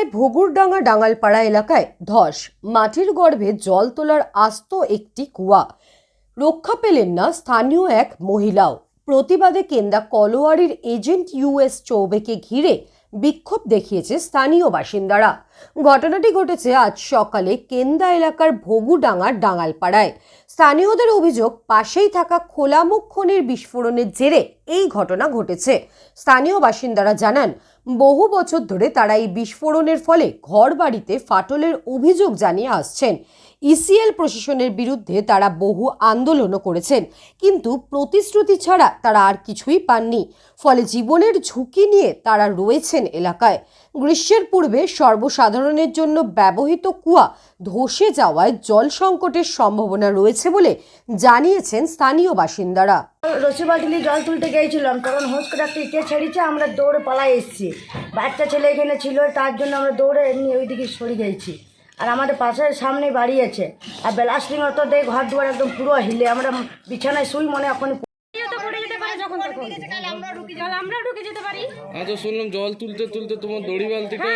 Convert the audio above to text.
জেলায় ভগুরডাঙ্গা ডাঙ্গালপাড়া এলাকায় ধস। মাটির গর্ভে জল তোলার আস্ত একটি কুয়া। রক্ষা পেলেন না স্থানীয় এক মহিলাও। প্রতিবাদে কেন্দা কলোয়ারির এজেন্ট ইউএস চৌবেকে ঘিরে বিক্ষোভ দেখিয়েছে স্থানীয় বাসিন্দারা। ঘটনাটি ঘটেছে আজ সকালে কেন্দা এলাকার ভগুডাঙ্গার ডাঙ্গালপাড়ায়। স্থানীয়দের অভিযোগ, পাশেই থাকা খোলামুখ খনির বিস্ফোরণের জেরে এই ঘটনা ঘটেছে। স্থানীয় বাসিন্দারা জানান বহু বছর ধরে তারা এই বিস্ফোরণের ফলে ঘর বাড়িতে ফাটলের অভিযোগ জানিয়ে আসছেন। ইসিএল প্রশাসনের বিরুদ্ধে তারা বহু আন্দোলনও করেছেন। কিন্তু প্রতিশ্রুতি ছাড়া তারা আর কিছুই পাননি। ফলে জীবনের ঝুঁকি নিয়ে তারা রয়েছেন এলাকায়। গ্রীষ্মের পূর্বে সর্বসাধারণের জন্য ব্যবহৃত কুয়া ধসে যাওয়ায় জল সংকটের সম্ভাবনা রয়েছে বলে জানিয়েছেন স্থানীয় বাসিন্দারা। নিয়ে জল তুলতে গিয়েছিলাম তখন হোস করে একটা ইটে ছেড়েছে, আমরা দৌড়ে পালাই এসেছি। বাচ্চা ছেলে এখানে ছিল, তার জন্য আমরা দৌড়ে এমনি ওইদিকে সরে গেছি আর আমাদের পাশের সামনে বাড়ি আছে। আর বেলাস্টিং অত দেয় ঘর দুয়ার একদম পুরো হিলে। আমরা বিছানায় শুই মনে এখন তো পড়ে যেতে পারে যখন তখন। কাল আমরা ঢুকে যেতে পারি। আমি তো শুনলাম জল তুলতে তুলতে তোমার দড়ি বালতিটা